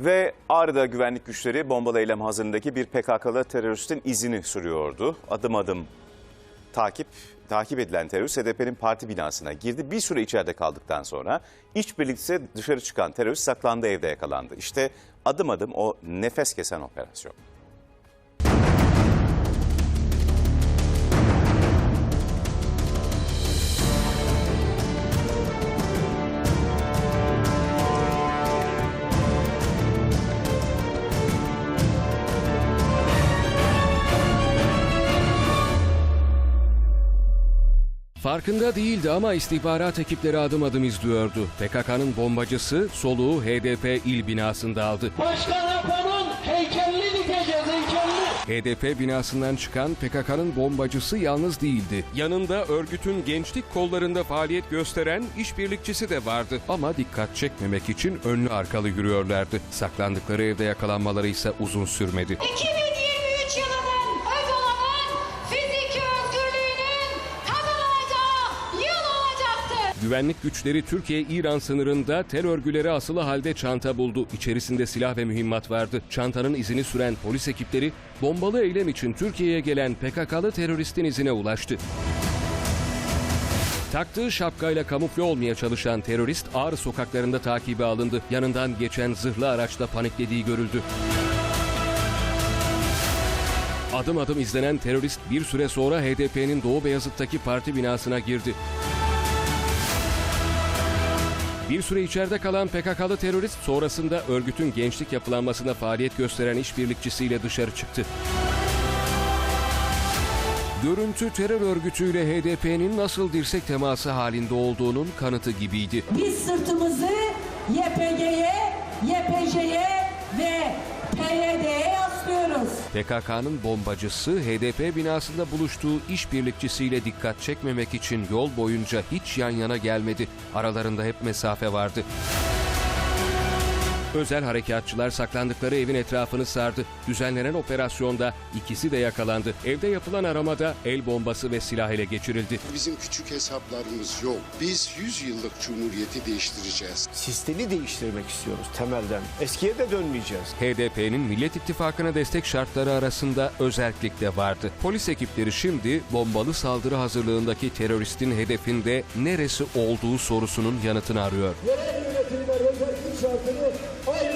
Ve Ağrı'da güvenlik güçleri bombalı eylem hazırlığındaki bir PKK'lı teröristin izini sürüyordu. Adım adım takip takip edilen terörist HDP'nin parti binasına girdi. Bir süre içeride kaldıktan sonra işbirlikçisi dışarı çıkan terörist saklandığı evde yakalandı. İşte adım adım o nefes kesen operasyon. Farkında değildi ama istihbarat ekipleri adım adım izliyordu. PKK'nın bombacısı soluğu HDP il binasında aldı. Başkan Apo'nun heykelini dikeceğiz heykelini. HDP binasından çıkan PKK'nın bombacısı yalnız değildi. Yanında örgütün gençlik kollarında faaliyet gösteren işbirlikçisi de vardı. Ama dikkat çekmemek için önlü arkalı yürüyorlardı. Saklandıkları evde yakalanmaları ise uzun sürmedi. 2023 Güvenlik güçleri Türkiye-İran sınırında tel örgüleri asılı halde çanta buldu. İçerisinde silah ve mühimmat vardı. Çantanın izini süren polis ekipleri bombalı eylem için Türkiye'ye gelen PKK'lı teröristin izine ulaştı. Taktığı şapkayla kamufle olmaya çalışan terörist Ağrı sokaklarında takibe alındı. Yanından geçen zırhlı araçta paniklediği görüldü. Adım adım izlenen terörist bir süre sonra HDP'nin Doğu Beyazıt'taki parti binasına girdi. Bir süre içeride kalan PKK'lı terörist sonrasında örgütün gençlik yapılanmasına faaliyet gösteren işbirlikçisiyle dışarı çıktı. Görüntü terör örgütüyle HDP'nin nasıl dirsek teması halinde olduğunun kanıtı gibiydi. Biz sırtımızı YPG'ye, PKK'nın bombacısı HDP binasında buluştuğu işbirlikçisiyle dikkat çekmemek için yol boyunca hiç yan yana gelmedi. Aralarında hep mesafe vardı. Özel harekatçılar saklandıkları evin etrafını sardı. Düzenlenen operasyonda ikisi de yakalandı. Evde yapılan aramada el bombası ve silah ele geçirildi. Bizim küçük hesaplarımız yok. Biz 100 yıllık cumhuriyeti değiştireceğiz. sistemi değiştirmek istiyoruz temelden. Eskiye de dönmeyeceğiz. HDP'nin Millet İttifakı'na destek şartları arasında özellik de vardı. Polis ekipleri şimdi bombalı saldırı hazırlığındaki teröristin hedefinde neresi olduğu sorusunun yanıtını arıyor. Yerel şartını aynı